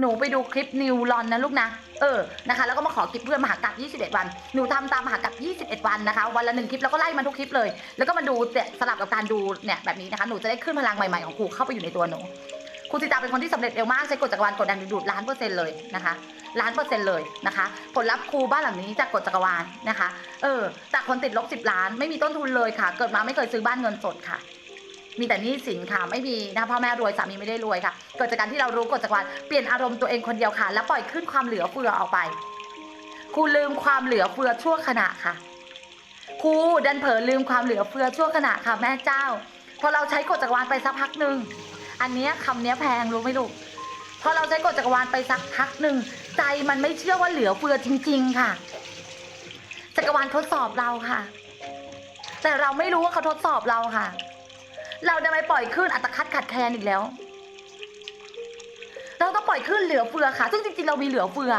หนูไปดูคลิปนิวรอนนะลูกนะ เออ นะคะ แล้วก็มาขอคลิปเพื่อนมหากราบ21วัน หนูทำตามมหากราบ21วันนะคะ วันละหนึ่งคลิปแล้วก็ไล่มาทุกคลิปเลย แล้วก็มาดูเนี่ยสลับกับการดูเนี่ยแบบนี้นะคะ หนูจะได้ขึ้นพลังใหม่ๆของครูเข้าไปอยู่ในตัวหนู ครูสิตาเป็นคนที่สำเร็จเร็วมากใช้กฎจักรวาลกดดันดึงดูดล้านเปอร์เซ็นต์เลยนะคะล้านเปอร์เซ็นต์เลยนะคะ ผลลัพธ์ครูบ้านหลังนี้จากกฎจักรวาลนะคะ เออ จากคนติดลบ10ล้านไม่มีต้นทุนเลยค่ะ เกิดมาไม่เคยซื้อบ้านเงินสดค่ะ มีแต่หนี้สินค่ะไม่มีนะพ่อแม่รวยสามีไม่ได้รวยค่ะ เกิดจากการที่เรารู้กฎจักรวาลเปลี่ยนอารมณ์ตัวเองคนเดียวค่ะ แล้วปล่อยขึ้นความเหลือเฟือออกไปครูลืมความเหลือเฟือชั่วขณะค่ะครูดันเผลอลืมความเหลือเฟือชั่วขณะค่ะแม่เจ้าพอเราใช้กฎจักรวาลไปสักพักหนึ่งอันนี้คำเนี้ยแพงรู้ไหมลูกพอเราใช้กฎจักรวาลไปสักพักหนึ่งใจมันไม่เชื่อว่าเหลือเฟือจริง ๆ ค่ะ จักรวาลทดสอบเราค่ะ แต่เราไม่รู้ว่าเขาทดสอบเราค่ะ เราจะไม่ปล่อยขึ้นอัตคัดขัดแคลนอีกแล้ว เราต้องปล่อยขึ้นเหลือเฟือค่ะ ซึ่งจริงๆเรามีเหลือเฟือ